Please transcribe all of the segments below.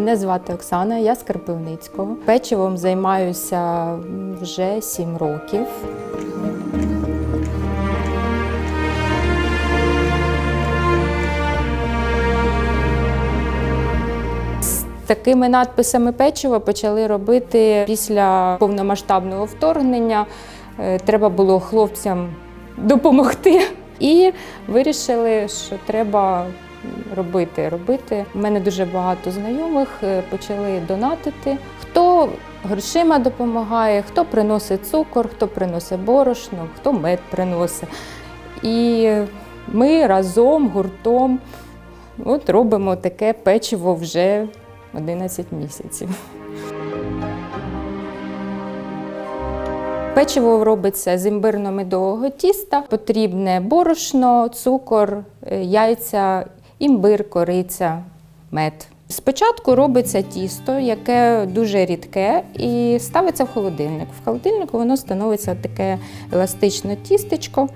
Мене звати Оксана, я з Кропивницького. Печивом займаюся вже 7 років. Такими надписами печиво почали робити після повномасштабного вторгнення. Е, Треба було хлопцям допомогти. І вирішили, що треба робити. робити. У мене дуже багато знайомих е, почали донатити. Хто грошима допомагає, хто приносить цукор, хто приносить борошно, хто мед приносить. І ми разом, гуртом, от робимо таке печиво вже 11 місяців. Печиво робиться з імбирно-медового тіста. Потрібне борошно, цукор, е, яйця, імбир, кориця, мед. Спочатку робиться тісто, яке дуже рідке, і ставиться в холодильник. В холодильнику воно становиться таке еластичне тістечко.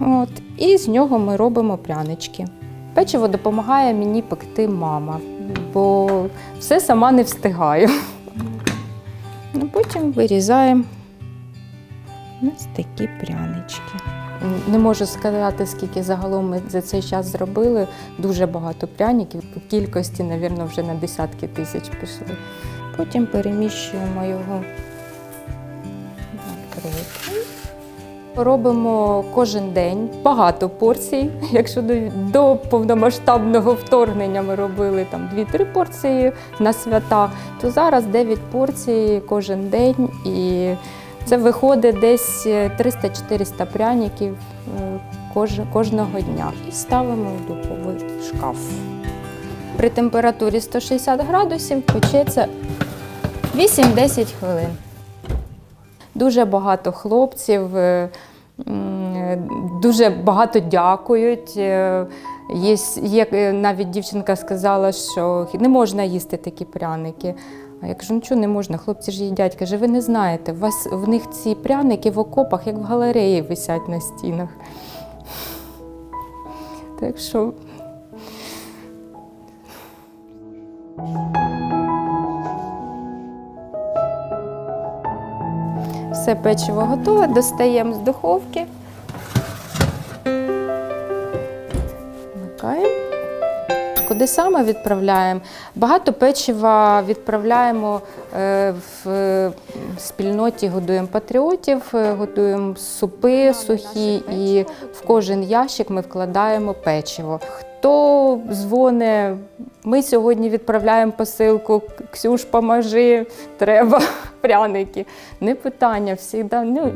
От, і з нього ми робимо прянички. Печиво допомагає мені пекти мама, бо все сама не встигаю. Ну, потім вирізаємо ось такі прянички. Не можу сказати, скільки загалом ми за цей час зробили. Дуже багато пряників. По кількості, мабуть, вже на десятки тисяч пішли. Потім переміщуємо його. Робимо кожен день багато порцій. Якщо до, до повномасштабного вторгнення ми робили там 2-3 порції на свята, то зараз 9 порцій кожен день. І це виходить десь 300-400 пряників е, кожного дня. І ставимо в духовий шкаф. При температурі 160 градусів печеться 8-10 хвилин. Дуже багато хлопців, е, дуже багато дякують. Е, Є, є е, навіть дівчинка сказала, що не можна їсти такі пряники. А я кажу, нічого не можна, хлопці ж їдять. Каже, ви не знаєте, у вас в них ці пряники в окопах, як в галереї, висять на стінах. Так що все печиво готове, достаємо з духовки. Куди саме відправляємо? Багато печива відправляємо е, в спільноті, годуємо патріотів, е, готуємо супи сухі, і в кожен ящик ми вкладаємо печиво. Хто дзвоне, ми сьогодні відправляємо посилку, Ксюш, поможи, треба пряники. Не питання, всігда, ну,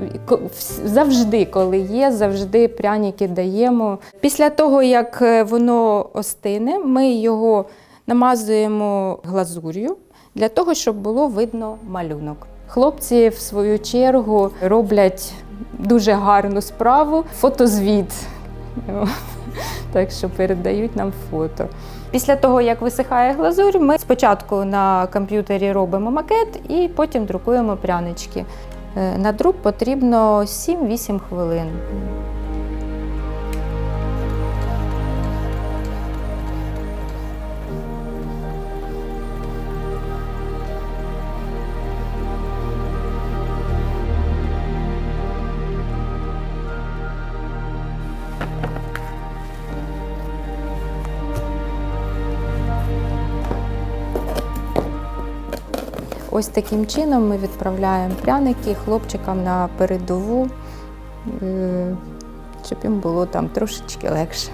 завжди, коли є, завжди пряники даємо. Після того, як е, воно остине, ми його намазуємо глазур'ю для того, щоб було видно малюнок. Хлопці, в свою чергу, роблять дуже гарну справу фотозвіт. Так що передають нам фото. Після того, як висихає глазурь, ми спочатку на комп'ютері робимо макет і потім друкуємо прянички. Е, На друк потрібно 7-8 хвилин. Ось таким чином ми відправляємо пряники хлопчикам на передову, е, щоб їм було там трошечки легше.